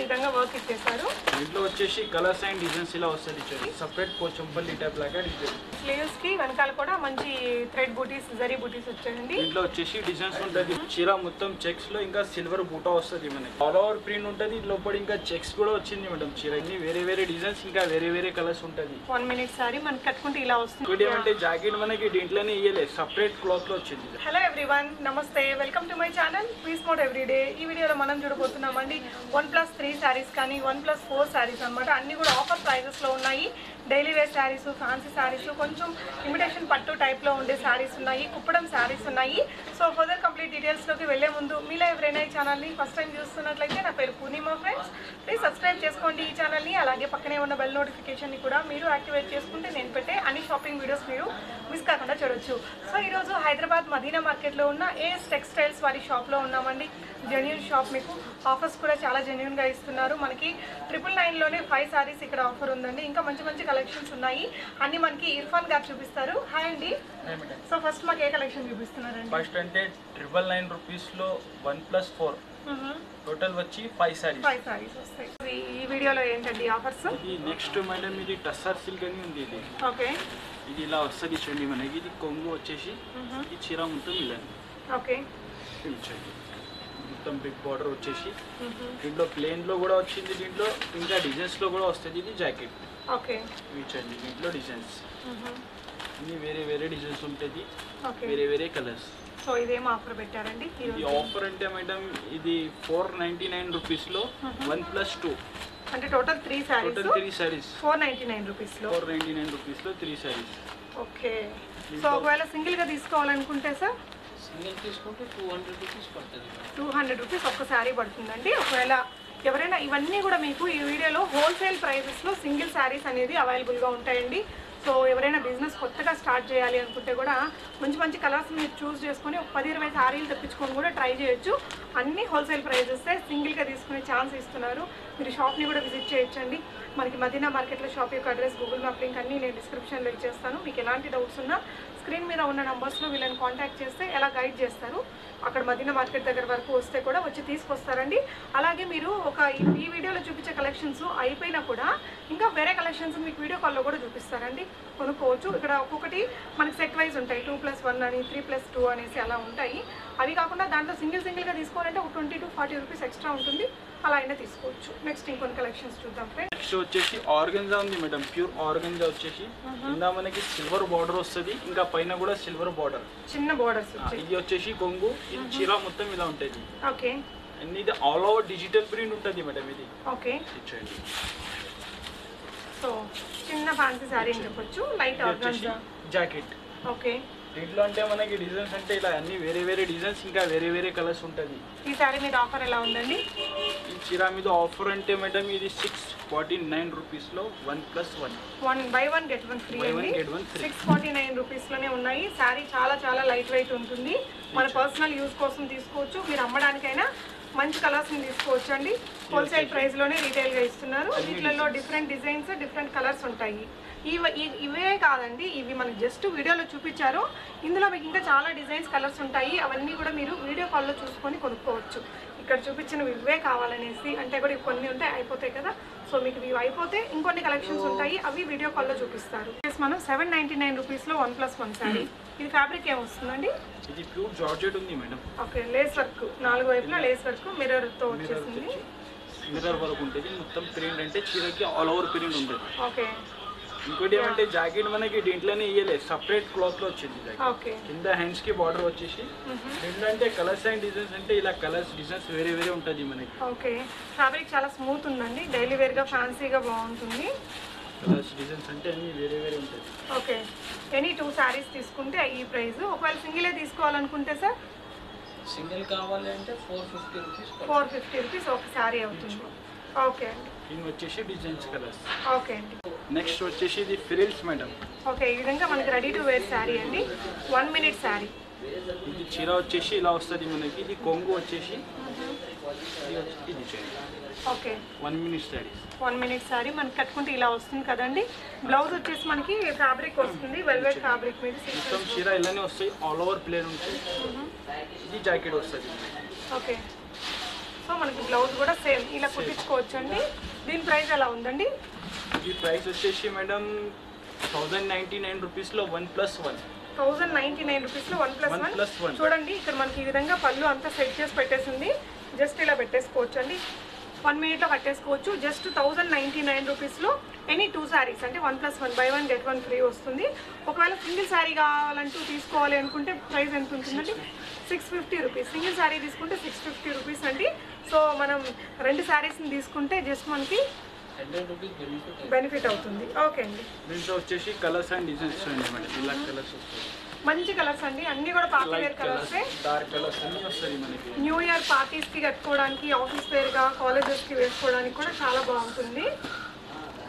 ఈ విధంగా వర్క్ ఇచ్చేసారు దీంట్లో వచ్చేసి కలర్స్ అండ్ డిజైన్స్ ఇలా వస్తుంది చూడండి సపరేట్ పోచంపల్లి టైప్ లాగా స్లీవ్స్కి వెనకాల కూడా మంచి థ్రెడ్ బూటీస్ జరీ బూటీస్ వచ్చాయండి. దీంట్లో వచ్చేసి డిజైన్స్ ఉంటుంది. చీర మొత్తం చెక్స్లో ఇంకా సిల్వర్ బూటా వస్తుంది మనకి. ఆల్ ఓవర్ ప్రింట్ ఉంటుంది లోపల ఇంకా చెక్స్ కూడా వచ్చింది మేడం చీర అన్ని వేరే వేరే డిజైన్స్ ఇంకా వేరే వేరే కలర్స్ ఉంటుంది. వన్ మినిట్ సారీ మనకి కట్టుకుంటే ఇలా వస్తుంది. ఏమంటే జాకెట్ మనకి దీంట్లోనే ఇయ్యలేదు సపరేట్ క్లాత్లో వచ్చింది. హలో ఎవ్రీవన్ నమస్తే. Welcome to my channel please mote everyday ఈ వీడియోలో మనం చూడబోతున్నామండి. వన్ ప్లస్ త్రీ శారీస్ కానీ వన్ ప్లస్ ఫోర్ శారీస్ అనమాట అన్ని కూడా ఆఫర్ ప్రైజెస్లో ఉన్నాయి. Daily wear sarees fancy sarees కొంచెం ఇమిటేషన్ పట్టు టైప్లో ఉండే శారీస్ ఉన్నాయి కుప్పడం శారీస్ ఉన్నాయి. సో ఫర్దర్ కంప్లీట్ డీటెయిల్స్లోకి వెళ్ళే ముందు మీలో ఎవరైనా ఈ ఛానల్ని ఫస్ట్ టైం చూస్తున్నట్లయితే నా పేరు పూర్ణిమా ఫ్రెండ్స్ ప్లీజ్ సబ్స్క్రైబ్ చేసుకోండి ఈ ఛానల్ని. అలాగే పక్కనే ఉన్న బెల్ నోటిఫికేషన్ని కూడా మీరు యాక్టివేట్ చేసుకుంటే నేను పెట్టే అన్ని షాపింగ్ వీడియోస్ మీరు మిస్ కాకుండా చూడొచ్చు. సో ఈరోజు హైదరాబాద్ మదీనా మార్కెట్లో ఉన్న ఏఎస్ టెక్స్టైల్స్ వారి షాప్లో ఉన్నామండి. జెన్యున్ షాప్ మీకు. ఆఫర్స్ కూడా చాలా జెన్యున్గా ఇస్తున్నారు. మనకి ట్రిపుల్ నైన్లోనే ఫైవ్ సారీస్ ఇక్కడ ఆఫర్ ఉందండి. ఇంకా మంచి మంచి కలెక్షన్స్ ఉన్నాయి. అన్ని మనకి ఇర్ఫాన్ గారు చూపిస్తారు. హాయ్ అండి. సో ఫస్ట్ మాకు ఏ కలెక్షన్ చూపిస్తున్నారండి? ఫస్ట్ అంటే ట్రిపుల్ నైన్ రూపీస్లో వన్ ప్లస్ ఫోర్ టోటల్ వచ్చి ఫైవ్ సారీస్ ఫైవ్ సారీస్ వస్తాయి. ఇది ఈ వీడియోలో ఏంటండి ఆఫర్స్ ఇది నెక్స్ట్ మేడం ఇది టస్సర్ సిల్క్ అని ఉంది ఇది. ఓకే. ఇది ఇలా వస్తుంది చూడండి మనకి. ఇది కొంగు వచ్చేసి ఈ చీర మొత్తం ఇలా. ఓకే. చూడండి. మొత్తం బిగ్ బార్డర్ వచ్చేసి. దీంట్లో ప్లేన్లో కూడా వచ్చింది దీంట్లో ఇంకా డిజైన్స్లో కూడా వస్తుంది ఇది జాకెట్ ఓకే. చూడండి దీంట్లో డిజైన్స్ ఇన్ని వేరే వేరే డిజైన్స్ ఉంటుంది వేరే వేరే కలర్స్. సో ఇదేం ఆఫర్ పెట్టారండి? ఇది ఆఫర్ అంటే మేడం ఇది ఫోర్ నైన్టీ నైన్ రూపీస్లో వన్ ప్లస్ టూ అంటే total three sarees total three sarees four ninety nine రూపీస్లో ఫోర్ నైన్టీ నైన్ రూపీస్లో త్రీ సారీస్ ఓకే. సో ఒకవేళ సింగిల్గా తీసుకోవాలనుకుంటే సార్? సింగిల్ తీసుకుంటే టూ హండ్రెడ్ రూపీస్ పడుతుంది టూ హండ్రెడ్ రూపీస్ ఒక్క శారీ పడుతుందండి. ఒకవేళ ఎవరైనా ఇవన్నీ కూడా మీకు ఈ వీడియోలో హోల్సేల్ ప్రైసెస్లో సింగిల్ శారీస్ అనేది అవైలబుల్గా ఉంటాయండి. సో ఎవరైనా బిజినెస్ కొత్తగా స్టార్ట్ చేయాలి అనుకుంటే కూడా మంచి మంచి కలర్స్ మీరు చూస్ చేసుకొని ఒక పది ఇరవై శారీలు తెప్పించుకొని కూడా ట్రై చేయొచ్చు. అన్ని హోల్సేల్ ప్రైజెస్ సింగిల్గా తీసుకునే ఛాన్స్ ఇస్తున్నారు. మీరు షాప్ని కూడా విజిట్ చేయొచ్చండి. మనకి మదీనా మార్కెట్లో షాప్ యొక్క అడ్రస్ గూగుల్ మ్యాప్ లింక్ అన్ని నేను డిస్క్రిప్షన్లో ఇచ్చేస్తాను. మీకు ఎలాంటి డౌట్స్ ఉన్నా స్క్రీన్ మీద ఉన్న నంబర్స్లో వీళ్ళని కాంటాక్ట్ చేస్తే ఎలా గైడ్ చేస్తారు? అక్కడ మదీనా మార్కెట్ దగ్గర వరకు వస్తే కూడా వచ్చి తీసుకొస్తారండి. అలాగే మీరు ఒక ఈ- వీడియోలో చూపించే కలెక్షన్స్ అయిపోయినా కూడా ఇంకా వేరే కలెక్షన్స్ మీకు వీడియో కాల్లో కూడా చూపిస్తారండి. కొనుక్కోవచ్చు. ఇక్కడ ఒక్కొక్కటి మనకి సెట్ వైజ్ ఉంటాయి. టూ ప్లస్ వన్ అని త్రీ ప్లస్ టూ అనేసి అలా ఉంటాయి. అవి కాకుండా దాంట్లో సింగిల్ సింగిల్గా తీసుకోవాలంటే ఒక twenty to forty rupees extra ఉంటుంది. అలా అయినా తీసుకోవచ్చు. నెక్స్ట్ ఇంకొన్ని కలెక్షన్స్ చూద్దాం ఫ్రెండ్ నెక్స్ట్ వచ్చేసి ఆర్గంజా ఉంది మేడం. ప్యూర్ ఆర్గంజా వచ్చేసి. కింద మనకి సిల్వర్ బార్డర్ వస్తుంది. ఇంకా పైన కూడా సిల్వర్ బార్డర్ చిన్న బోర్డర్స్ ఇది వచ్చేసి కొంగు ఇది చీర మొత్తం ఇలా ఉంటుంది. ఓకే. అండ్ ఇది ఆల్ ఓవర్ డిజిటల్ ప్రింట్ ఉంటుంది మేడం ఇది. ఓకే. ఇది చూడండి సో చిన్న ఫ్యాన్సీ శారీ అని చెప్పొచ్చు. లైట్ ఇది ఆర్గాన్జా. Jacket okay. దీంట్లో అంటే మనకి డిజైన్స్ అంటే ఇలా అన్ని వేరే వేరే డిజైన్స్ ఇంకా వేరే వేరే కలర్స్ ఉంటుంది. ఈ శారీ మీద ఆఫర్ ఎలా ఉందండి? ఈ చీర మీద ఆఫర్ అంటే మేడం ఇది సిక్స్ ఫార్టీ నైన్ రూపీస్లో one plus one one buy one get one free అండి. సిక్స్ ఫార్టీ నైన్ రూపీస్లోనే ఉన్నాయి. శారీ చాలా చాలా లైట్ వెయిట్ ఉంటుంది. మన పర్సనల్ యూజ్ కోసం తీసుకోవచ్చు. మీరు అమ్మడానికైనా మంచి కలర్స్ని తీసుకోవచ్చు అండి హోల్సేల్ ప్రైస్లోనే రీటైల్గా ఇస్తున్నారు. వీటిలలో డిఫరెంట్ డిజైన్స్ డిఫరెంట్ కలర్స్ ఉంటాయి. ఇవ ఇవే కాదండి ఇవి మనకి జస్ట్ వీడియోలో చూపించారు. ఇందులో మీకు ఇంకా చాలా డిజైన్స్ కలర్స్ ఉంటాయి. అవన్నీ కూడా మీరు వీడియో కాల్లో చూసుకొని కొనుక్కోవచ్చు. ఇక్కడ చూపించినవి ఇవే కావాలనేసి అంటే కూడా కొన్ని ఉంటాయి అయిపోతాయి కదా. సో మీకు ఇవి అయిపోతే ఇంకొన్ని కలెక్షన్స్ ఉంటాయి. అవి వీడియో కాల్లో చూపిస్తారు. మనం సెవెన్ నైంటీ నైన్ రూపీస్లో వన్ ప్లస్ వన్ శారీ ఇది ఫ్యాబ్రిక్ ఏమొస్తుందండి ఇది ప్యూర్ జార్జెట్ ఉంది మేడం. ఓకే లేస్ వర్క్ నాలుగు వైపులా లేస్ వర్క్ మిర్రర్తో వచ్చేసింది. మిర్రర్ వరకు ఉంటుంది. మొత్తం ప్రింట్ అంటే చీరకి ఆల్ ఓవర్ ప్రింట్ ఉంటుంది. ఓకే. ఇంకోటి ఏమంటే జాకెట్ మనకి దీంట్లోనే ఇయ్యలేదు సపరేట్ క్లాత్లో వచ్చింది కింద హ్యాండ్స్కి బార్డర్ వచ్చేసి. దీంట్లో అంటే కలర్స్ అండ్ డిజైన్స్ అంటే ఇలా కలర్స్ డిజైన్స్ వేరే వేరే ఉంటుంది మనకి. ఓకే. ఫ్యాబ్రిక్ చాలా స్మూత్ ఉందండి. డైలీ వేర్గా ఫ్యాన్సీగా బాగుంటుంది. కలర్స్ డిజైన్స్ అంటే అన్ని వేరే వేరే ఉంటుంది ఓకే. ఎనీ టూ శారీస్ తీసుకుంటే ఈ ప్రైస్ ఒకవేళ సింగిలే తీసుకోవాలనుకుంటే సార్? సింగిల్ కావాలి అంటే four fifty rupees four fifty rupees ఒక శారీ అవుతుంది. ఓకే అండి. ఇవి వచ్చేసి డిజైన్స్ కలర్స్ ఓకే అండి. నెక్స్ట్ వచ్చేసి ఇది ఫ్రిల్స్ మేడం ఓకే ఈ విధంగా మనకి రెడీ టు వేర్ శారీ అండి. వన్ మినిట్ శారీ ఇది చీర వచ్చేసి ఇలా వస్తుంది మనకి. ఇది కొంగు వచ్చేసి ఇది ఇది okay. One minute sarees one minute saree మనకి కట్టుకుంటే ఇలా వస్తుంది కదండి. బ్లౌజ్ వచ్చేసి మనకి ఫ్యాబ్రిక్ వస్తుంది వెల్వెట్ ఫ్యాబ్రిక్ మీద మొత్తం చీర ఇలానే వస్తాయి. ఆల్ ఓవర్ ప్లేన్ ఉంటుంది ఇది జాకెట్ వస్తుంది. ఓకే. సో మనకి బ్లౌజ్ కూడా సేమ్ ఇలా కుట్టించుకోవచ్చు అండి దీని ప్రైస్ ఎలా ఉందండి? ఈ ప్రైస్ వచ్చేసి మేడం థౌజండ్ నైంటీ నైన్ రూపీస్లో one plus one. Thousand ninety nine రూపీస్లో one plus one one. Plus one. చూడండి ఇక్కడ మనకి ఈ విధంగా పళ్ళు అంతా సెట్ చేసి పెట్టేసింది. జస్ట్ ఇలా పెట్టేసుకోవచ్చు అండి వన్ మినిట్లో కట్టేసుకోవచ్చు. జస్ట్ థౌజండ్ నైంటీ నైన్ రూపీస్లో ఎనీ టూ శారీస్ అంటే one plus one buy one get one free వస్తుంది. ఒకవేళ సింగిల్ శారీ కావాలంటూ తీసుకోవాలి అనుకుంటే ప్రైస్ ఎంత ఉంటుందండి? Six fifty rupees single saree తీసుకుంటే సిక్స్ ఫిఫ్టీ రూపీస్ అండి. సో మనం రెండు శారీస్ని తీసుకుంటే జస్ట్ మనకి బెనిఫిట్ అవుతుంది. ఓకే అండి. దీంట్లో వచ్చేసి కలర్స్ అండ్ డిజైన్స్ చూడండి మేడం. ఇలా కలర్స్ వస్తాయి. మంచి కలర్స్ అండి. అన్నీ కూడా పార్టీ వేర్ కలర్స్ కలర్సే డార్క్ కలర్స్ అన్నీ వస్తాయి మనకి. న్యూ ఇయర్ పార్టీస్కి కట్టుకోవడానికి ఆఫీస్ వేర్గా కాలేజెస్కి వేసుకోవడానికి కూడా చాలా బాగుంటుంది.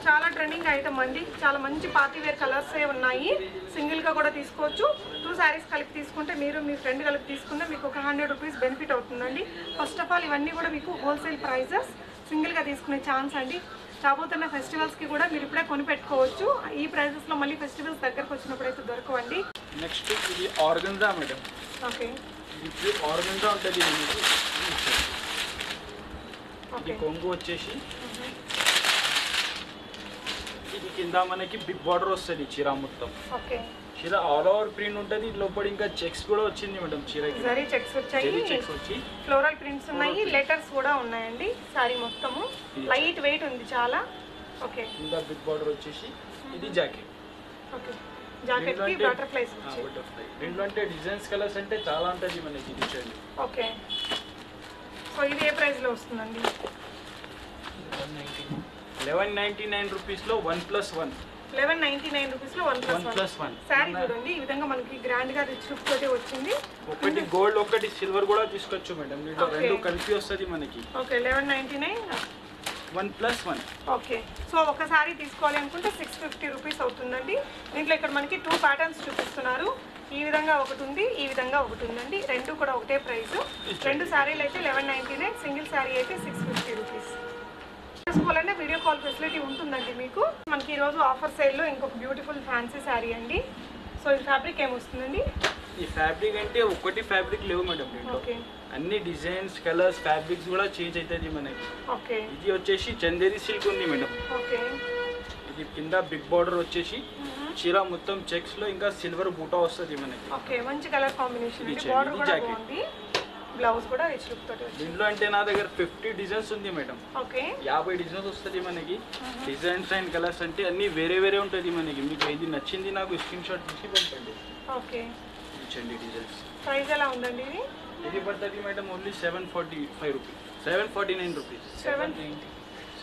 చాలా ట్రెండింగ్ ఐటమ్ అండి. చాలా మంచి పార్టీ వేర్ కలర్సే ఉన్నాయి. సింగిల్గా కూడా తీసుకోవచ్చు. టూ శారీస్ కలిపి తీసుకుంటే మీరు మీ ఫ్రెండ్ కలిపి తీసుకుంటే మీకు ఒక హండ్రెడ్ రూపీస్ బెనిఫిట్ అవుతుందండి. ఫస్ట్ ఆఫ్ ఆల్ ఇవన్నీ కూడా మీకు హోల్సేల్ ప్రైజెస్ సింగిల్గా తీసుకునే ఛాన్స్ అండి. రాబోతున్న ఫెస్టివల్స్కి కూడా మీరు ఇప్పుడే కొని పెట్టుకోవచ్చు ఈ ప్రైజెస్లో మళ్ళీ ఫెస్టివల్స్ దగ్గరకు వచ్చినప్పుడు అయితే దొరకవండి. నెక్స్ట్ ఇది ఆర్గన్జా మేడం ఓకే ఇది ఆర్గన్జా ఉంటుంది. ఇది ఓకే కొంగు వచ్చేసి ఇది కింద మనకి బిగ్ బార్డర్ వస్తుంది చీర మొత్తం. ఓకే. చీర ఆల్ ఓవర్ ప్రింట్ ఉంటుంది లోపల ఇంకా చెక్స్ కూడా వచ్చింది మేడం చీరకి జరీ చెక్స్ వచ్చాయి. చెక్స్ వచ్చి. ఫ్లోరల్ ప్రింట్స్ ఉన్నాయి లెటర్స్ కూడా ఉన్నాయండి సారీ మొత్తము. లైట్ వెయిట్ ఉంది చాలా. ఓకే కింద బిగ్ బార్డర్ వచ్చేసి ఇది జాకెట్ ఓకే జాకెట్కి బటర్ఫ్లైస్ బటర్ఫ్లై దీంట్లో అంటే డిజైన్స్ కలర్స్ అంటే చాలా ఉంటుంది మనకి ఇది చూడండి ఓకే సో ఇది ఏ ప్రైస్లో వస్తుందండి? One ninety eleven ninety nine రూపీస్లో one plus one. Eleven ninety nine రూపీస్లో వన్ ప్లస్ వన్. శారీ చూడండి ఈ విధంగా మనకి గ్రాండ్గా రిచ్ లుక్ తోటి వచ్చింది. ఒకటి గోల్డ్ ఒకటి సిల్వర్ కూడా తీసుకోవచ్చు మేడం. దీంట్లో. రెండు కలిపి వస్తుంది మనకి. Okay eleven ninety nine. One plus one. Okay. So ఒక సారీ తీసుకోవాలి అనుకుంటే సిక్స్ ఫిఫ్టీ రూపీస్ అవుతుందండి. దీంట్లో ఇక్కడ మనకి టూ ప్యాటర్న్స్ చూపిస్తున్నారు. ఈ విధంగా ఒకటి ఉంది ఈ విధంగా ఒకటి ఉందండి. రెండు కూడా ఒకటే ప్రైస్. రెండు శారీలు అయితే eleven ninety nine single sari అయితే సిక్స్ ఫిఫ్టీ రూపీస్ తీసుకోవాలంటే వీడియో కాల్ ఫెసిలిటీ ఉంటుందండి మీకు. మనకి ఈరోజు ఆఫర్ సేల్లో ఇంకొక బ్యూటిఫుల్ ఫ్యాన్సీ శారీ అండి. సో ఈ ఫ్యాబ్రిక్ ఏమొస్తుందండి ఈ ఫ్యాబ్రిక్ అంటే ఒకటి ఫ్యాబ్రిక్ లేవు మేడం అన్ని డిజైన్స్ కలర్స్ ఫ్యాబ్రిక్స్ కూడా చేంజ్ అవుతుంది మనకి. ఓకే ఇది వచ్చేసి చందేరి సిల్క్ ఉంది మేడం ఓకే ఇది కింద బిగ్ బార్డర్ వచ్చేసి చీర మొత్తం చెక్స్లో ఇంకా సిల్వర్ బూటా వస్తుంది మనకి. ఓకే మంచి కలర్ కాంబినేషన్ ఇది బ్లౌజ్ కూడా రిచ్ లుక్ తోటి దీంట్లో అంటే నా దగ్గర ఫిఫ్టీ డిజైన్స్ ఉంది మేడం. ఓకే. యాభై డిజైన్స్ వస్తుంది మనకి. డిజైన్స్ అండ్ కలర్స్ అంటే అన్ని వేరే వేరే ఉంటుంది మనకి. మీకు ఇది నచ్చింది నాకు స్క్రీన్ షాట్ తీసి పంపండి. ఓకే. ఇచ్చండి డిజైన్స్ ప్రైస్ ఎలా ఉందండి ఇది? ఇది పడుతుంది madam only seven forty five rupees seven forty nine rupees seven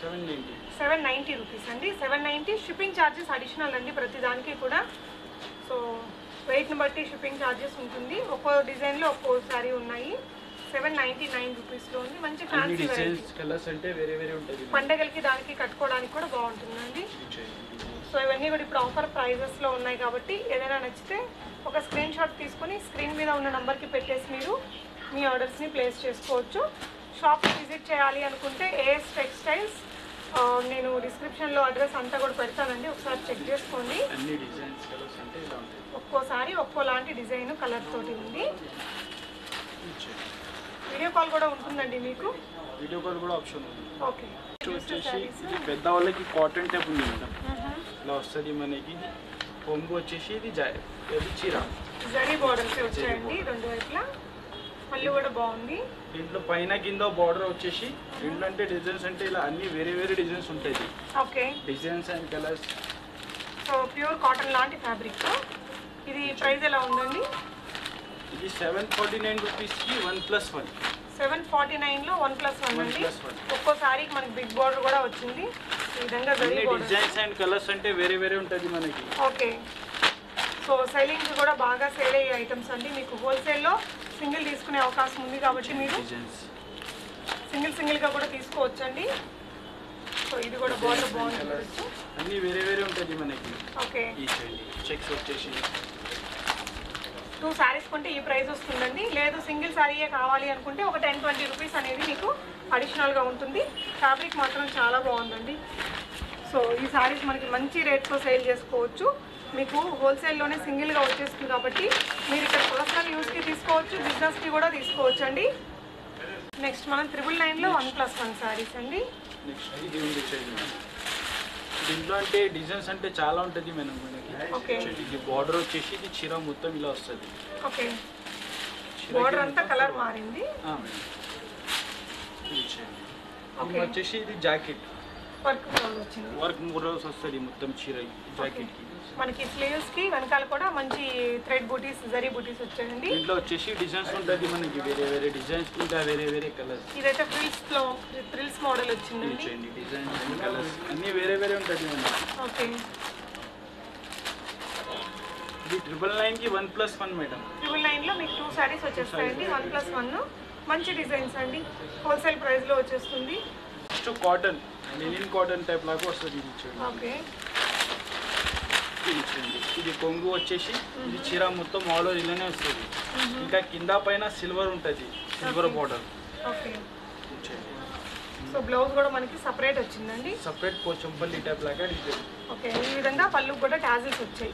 seven ninety seven ninety rupees అండి. Seven ninety shipping charges additional అండి ప్రతి దానికి కూడా సో వెయిట్ని బట్టి షిప్పింగ్ ఛార్జెస్ ఉంటుంది. ఒక్కో డిజైన్లో ఒక్కో సారీ ఉన్నాయి. సెవెన్ నైంటీ నైన్ రూపీస్లో ఉంది. మంచి ఫ్యాన్సీ కలర్స్ అంటే వేరే వేరే ఉంటుంది పండగలకి దానికి కట్టుకోవడానికి కూడా బాగుంటుందండి. సో ఇవన్నీ కూడా ఇప్పుడు ఆఫర్ ప్రైజెస్లో ఉన్నాయి కాబట్టి ఏదైనా నచ్చితే ఒక స్క్రీన్ షాట్ తీసుకొని స్క్రీన్ మీద ఉన్న నెంబర్కి పెట్టేసి మీరు మీ ఆర్డర్స్ని ప్లేస్ చేసుకోవచ్చు. షాప్ విజిట్ చేయాలి అనుకుంటే ఏఎస్ టెక్స్టైల్స్ నేను డిస్క్రిప్షన్లో అడ్రస్ అంతా కూడా పెడతానండి. ఒకసారి చెక్ చేసుకోండి. ఒక్కోసారి ఒక్కోలాంటి డిజైన్ కలర్ తోటి ఉంది. వీడియో కాల్ కూడా ఉంటుందండి మీకు? వీడియో కాల్ కూడా ఆప్షన్ ఉంది. ఓకే. వచ్చేసి ఇది పెద్ద వాళ్ళకి కాటన్ టైప్ ఉంది మేడం. ఇలా వస్తుంది మనకి. కొంగు వచ్చేసి ఇది ఇది చీర. జరీ బార్డర్స్ వచ్చాయండి రెండు వైపులా. పళ్ళు కూడా బాగుంది. దీంట్లో పైన కింద బార్డర్ వచ్చేసి దీంట్లో అంటే డిజైన్స్ అంటే ఇలా అన్ని వేరే వేరే డిజైన్స్ ఉంటాయి. Okay. Designs and colours so pure cotton లాంటి ఫ్యాబ్రిక్ ఇది ప్రైస్ ఎలా ఉందండి? ఇది సెవెన్ ఫార్టీ నైన్ రూపీస్కి one plus one seven forty నైన్లో వన్ ప్లస్ వన్ అండి. ప్లస్ వన్ ఒక్కో సారీకి మనకి బిగ్ బార్డర్ కూడా వచ్చింది. ఈ విధంగా డిజైన్స్ అండ్ కలర్స్ అంటే వేరే వేరే ఉంటుంది మనకి. ఓకే. సో సెల్లింగ్ కూడా బాగా సేల్ అయ్యే ఐటమ్స్ అండి. మీకు హోల్సేల్లో సింగిల్ తీసుకునే అవకాశం ఉంది కాబట్టి మీరు సింగిల్ సింగిల్గా కూడా తీసుకోవచ్చండి. సో ఇది కూడా బార్డర్ చూడొచ్చు. అన్ని వేరే వేరే ఉంటుంది మనకి. ఓకే. చెక్స్ వచ్చేసి టూ శారీస్ కొంటే ఈ ప్రైస్ వస్తుందండి. లేదు సింగిల్ శారీయే కావాలి అనుకుంటే ఒక టెన్ ట్వంటీ రూపీస్ అనేది మీకు అడిషనల్గా ఉంటుంది. ఫ్యాబ్రిక్ మాత్రం చాలా బాగుందండి. సో ఈ శారీస్ మనకి మంచి రేట్తో సేల్ చేసుకోవచ్చు. మీకు హోల్సేల్లోనే సింగిల్గా వచ్చేస్తుంది కాబట్టి మీరు ఇక్కడ పర్సనల్ యూస్కి తీసుకోవచ్చు బిజినెస్కి కూడా తీసుకోవచ్చు అండి. నెక్స్ట్ మనం త్రిబుల్ నైన్లో వన్ ప్లస్ వన్ శారీస్ అండి. దీంట్లో అంటే డిజైన్స్ అంటే చాలా ఉంటుంది మేడం ఇది బార్డర్ వచ్చేసి ఇది చీర మొత్తం ఇలా వస్తుంది. ఓకే. బోర్డర్ అంతా కలర్ మారింది. ఇది వచ్చేసి ఇది జాకెట్ వర్క్ వచ్చింది. వర్క్ మూడు రోజు వస్తుంది మొత్తం చీర జాకెట్కి మనకి స్లీవ్స్కి వెనకాల కూడా మంచి థ్రెడ్ బూటీస్ జరీ బూటీస్ వచ్చాయండి. దీంట్లో వచ్చేసి డిజైన్స్ ఉంటుంది మనకి వేరే వేరే డిజైన్స్ ఇంకా వేరే వేరే కలర్స్ ఇదైతే ఫ్రిల్స్లో ఫ్రిల్స్ మోడల్ చేయండి డిజైన్స్ అన్ని కలర్స్ అన్ని వేరే వేరే ఉంటుంది ఓకే. ఇది ట్రిపుల్ నైన్కి one plus one madam triple నైన్లో మీకు టూ సారీస్ వచ్చేస్తాయండి వన్ ప్లస్ వన్ మంచి డిజైన్స్ అండి. హోల్సేల్ ప్రైస్లో వచ్చేస్తుంది. Next cotton linen cotton type లాగా వస్తుంది ఇది చూడండి. ఓకే. చూడండి. ఇది కొంగు వచ్చేసి ఇది చీర మొత్తం ఆల్ ఓవర్ ఇలానే వస్తుంది. ఇంకా కింద పైన సిల్వర్ ఉంటుంది. Silver border okay. So blouse కూడా మనకి సపరేట్ వచ్చిందండి. సపరేట్ పోచంపల్లి టైప్ లాగా డిజైన్ ఓకే. ఈ విధంగా పళ్ళు కూడా టాజిల్స్ వచ్చాయి.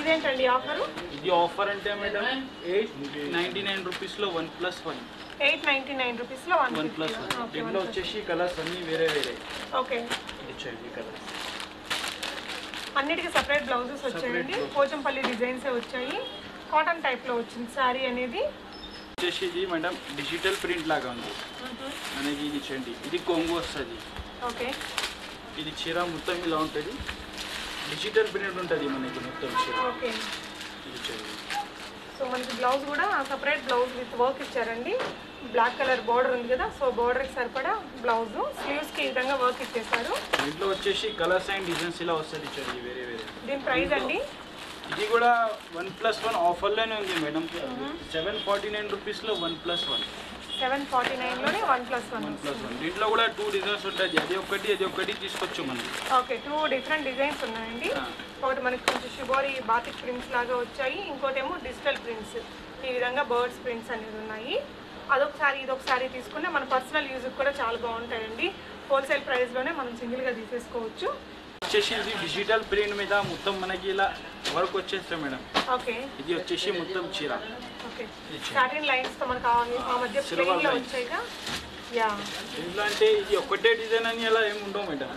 ఇదేంటండి ఆఫరు? ఇది ఆఫర్ అంటే మేడం ఎయిట్ నైంటీ నైన్ రూపీస్లో one plus one. Eight ninety nine రూపీస్లో వన్ వన్ ప్లస్ వన్. దీంట్లో వచ్చేసి కలర్స్ అన్నీ వేరే వేరే. ఓకే. కలర్స్. అన్నిటికీ సపరేట్ బ్లౌజెస్ వచ్చాయండి. పోచంపల్లి డిజైన్సే వచ్చాయి. కాటన్ టైప్లో వచ్చింది శారీ అనేది. వచ్చేసి ఇది మేడం డిజిటల్ ప్రింట్ లాగా ఉంది. మనకి ఇది ఇది కొంగు వస్తుంది. ఓకే. ఇది చీర మొత్తం ఇలా ఉంటుంది. డిజిటల్ ప్రింట్ ఉంటుంది మనకి మొత్తం ఓకే. సో మనకి బ్లౌజ్ కూడా సపరేట్ బ్లౌజ్ విత్ వర్క్ ఇచ్చారండి. బ్లాక్ కలర్ బార్డర్ ఉంది కదా సో బార్డర్కి సరిపడా బ్లౌజ్. స్లీవ్స్కి ఈ విధంగా వర్క్ ఇచ్చేసారు దీంట్లో వచ్చేసి కలర్స్ అండ్ డిజైన్స్ ఇలా వస్తుంది చూడండి వేరే వేరే. దీని ప్రైస్ అండి? ఇది కూడా వన్ ప్లస్ వన్ ఆఫర్లోనే ఉంది మేడం. సెవెన్ ఫార్టీ నైన్ రూపీస్లో one plus one. Seven forty నైన్లోనే one plus one plus one. దీంట్లో కూడా టూ డిజైన్స్ ఉంటుంది అది ఒకటి అది ఒకటి తీసుకోవచ్చు మనం ఓకే టూ డిఫరెంట్ డిజైన్స్ ఉన్నాయండి. ఒకటి మనకి కొంచెం షిబోరి బాతిక్ ప్రింట్స్ లాగా వచ్చాయి. ఇంకోటి ఏమో డిజిటల్ ప్రింట్స్. ఈ విధంగా బర్డ్స్ ప్రింట్స్ అనేది ఉన్నాయి. అదొకసారి ఇదొకసారి తీసుకుంటే మన పర్సనల్ యూజ్కి కూడా చాలా బాగుంటాయండి. హోల్సేల్ ప్రైస్లోనే మనం సింగిల్గా తీసేసుకోవచ్చు. వచ్చేసి ఇది డిజిటల్ ప్రింట్ మీద మొత్తం మనకి ఇలా వర్క్ వచ్చేస్తాం మేడం. ఓకే. ఇది వచ్చేసి మొత్తం చీర. ఓకే. ఇది చీర. సాటిన్ లైన్స్తో మనకు ఆ- ఆ మధ్య Silver ప్లెయిన్లో lines. వచ్చాయిగా యా దీంట్లో అంటే ఇది ఒక్కటే డిజైన్ అని అలా ఏమి ఉండవు మేడం.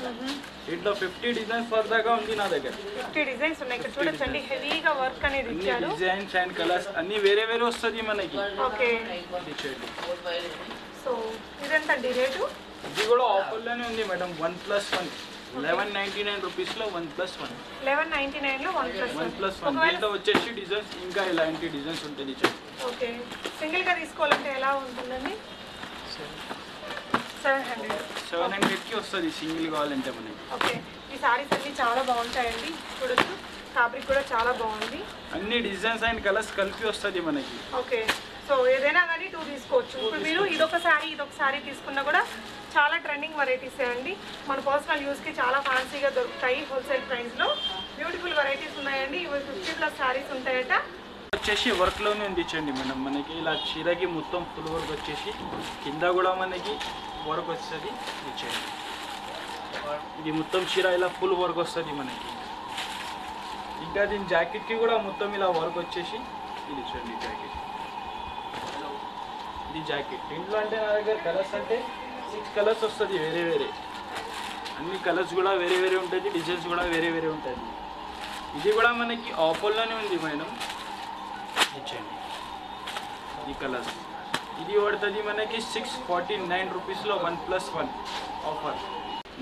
దీంట్లో ఫిఫ్టీ డిజైన్స్ ఫర్ దాకా ఉంది నా దగ్గర. ఫిఫ్టీ డిజైన్స్ ఉన్నాయి. ఇక్కడ చూడొచ్చండి హెవీగా వర్క్ అనేది అన్ని ఇచ్చారు. డిజైన్స్ అండ్ కలర్స్ అన్ని వేరే వేరే వస్తుంది మనకి. ఓకే. ఇది చూడండి. సో ఇదెంతండి రేటు? ఇది కూడా ఆఫర్లోనే ఉంది madam. One plus one eleven ninety nine రూపీస్లో one plus one. Eleven ninety నైన్లో one plus one. Plus one. దీంట్లో వచ్చేసి డిజైన్స్ ఇంకా ఇలాంటి డిజైన్స్ ఉంటుంది ఓకే. సింగిల్గా తీసుకోవాలంటే ఎలా ఉంటుందండి? Seven hundred. సెవెన్ హండ్రెడ్కి వస్తుంది సింగిల్ కావాలంటే మనకి. ఓకే. ఈ సారీస్ అన్ని చాలా బాగుంటాయండి. చూడొచ్చు. ఫ్యాబ్రిక్ కూడా చాలా బాగుంది. అన్ని డిజైన్స్ అండ్ కలర్స్ కలిపి వస్తుంది మనకి. ఓకే. సో ఏదైనా కానీ టూ తీసుకోవచ్చు. ఇప్పుడు మీరు ఇదొక శారీ ఇదొక శారీ తీసుకున్నా కూడా చాలా ట్రెండింగ్ వెరైటీసే అండి. మన పర్సనల్ యూస్కి చాలా ఫ్యాన్సీగా దొరుకుతాయి హోల్సేల్ ప్రైస్లో బ్యూటిఫుల్ వెరైటీస్ ఉన్నాయండి. ఇవి ఫిఫ్టీ ప్లస్ శారీస్ ఉంటాయట. వచ్చేసి వర్క్లోనే ఉంది మేడం. మనకి ఇలా చీరకి మొత్తం ఫుల్ వర్క్ వచ్చేసి కింద కూడా మనకి వర్క్ వస్తుంది ఇచ్చేయండి. ఇది మొత్తం చీర ఇలా ఫుల్ వర్క్ వస్తుంది మనకి. ఇంకా దీని జాకెట్కి కూడా మొత్తం ఇలా వర్క్ వచ్చేసి ఇది చూడండి జాకెట్ ఇది జాకెట్ ఇంట్లో అంటే నా దగ్గర కలర్స్ అంటే సిక్స్ కలర్స్ వస్తుంది వేరే వేరే. అన్ని కలర్స్ కూడా వేరే వేరే ఉంటుంది డిజైన్స్ కూడా వేరే వేరే ఉంటుంది ఇది కూడా మనకి ఆఫర్లోనే ఉంది మేడం. ఇచ్చేయండి. ఈ కలర్స్ ఇది పడుతుంది మనకి సిక్స్ ఫార్టీ నైన్ రూపీస్లో one plus one offer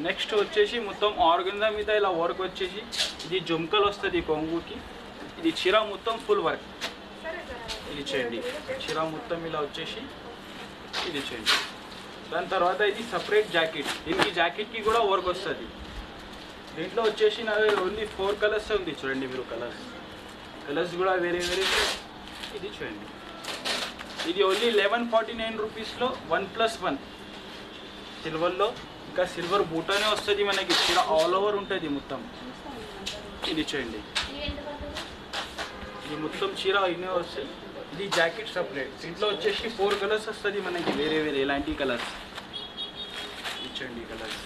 next వచ్చేసి మొత్తం ఆర్గంజా మీద ఇలా వర్క్ వచ్చేసి ఇది జుమ్కల్ వస్తుంది కొంగుకి. ఇది చీర మొత్తం ఫుల్ వర్క్ సరే సరే. ఇది చేయండి చీర మొత్తం ఇలా వచ్చేసి ఇది చేయండి దాని తర్వాత ఇది సపరేట్ జాకెట్ దీనికి జాకెట్కి కూడా వర్క్ వస్తుంది. దీంట్లో వచ్చేసి నా దగ్గర ఓన్లీ ఫోర్ కలర్స్ ఉంది చూడండి మీరు కలర్స్ కలర్స్ కూడా వేరే వేరే ఇది చూడండి. ఇది ఓన్లీ లెవెన్ ఫార్టీ నైన్ రూపీస్లో వన్ ప్లస్ వన్ సిల్వర్లో ఇంకా సిల్వర్ బూటానే వస్తుంది మనకి. చీర ఆల్ ఓవర్ ఉంటుంది మొత్తం. ఇది చూడండి. ఇది మొత్తం చీర ఇన్నే వస్తాయి. ఇది జాకెట్ సపరేట్ దీంట్లో వచ్చేసి ఫోర్ కలర్స్ వస్తుంది మనకి. వేరే వేరే ఎలాంటి కలర్స్ ఇచ్చండి కలర్స్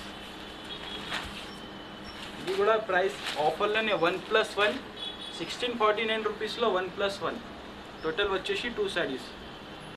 ఇది కూడా price ఆఫర్లోనే one plus one sixteen forty nine రూపీస్లో వన్ ప్లస్ వన్ టోటల్ వచ్చేసి టూ శారీస్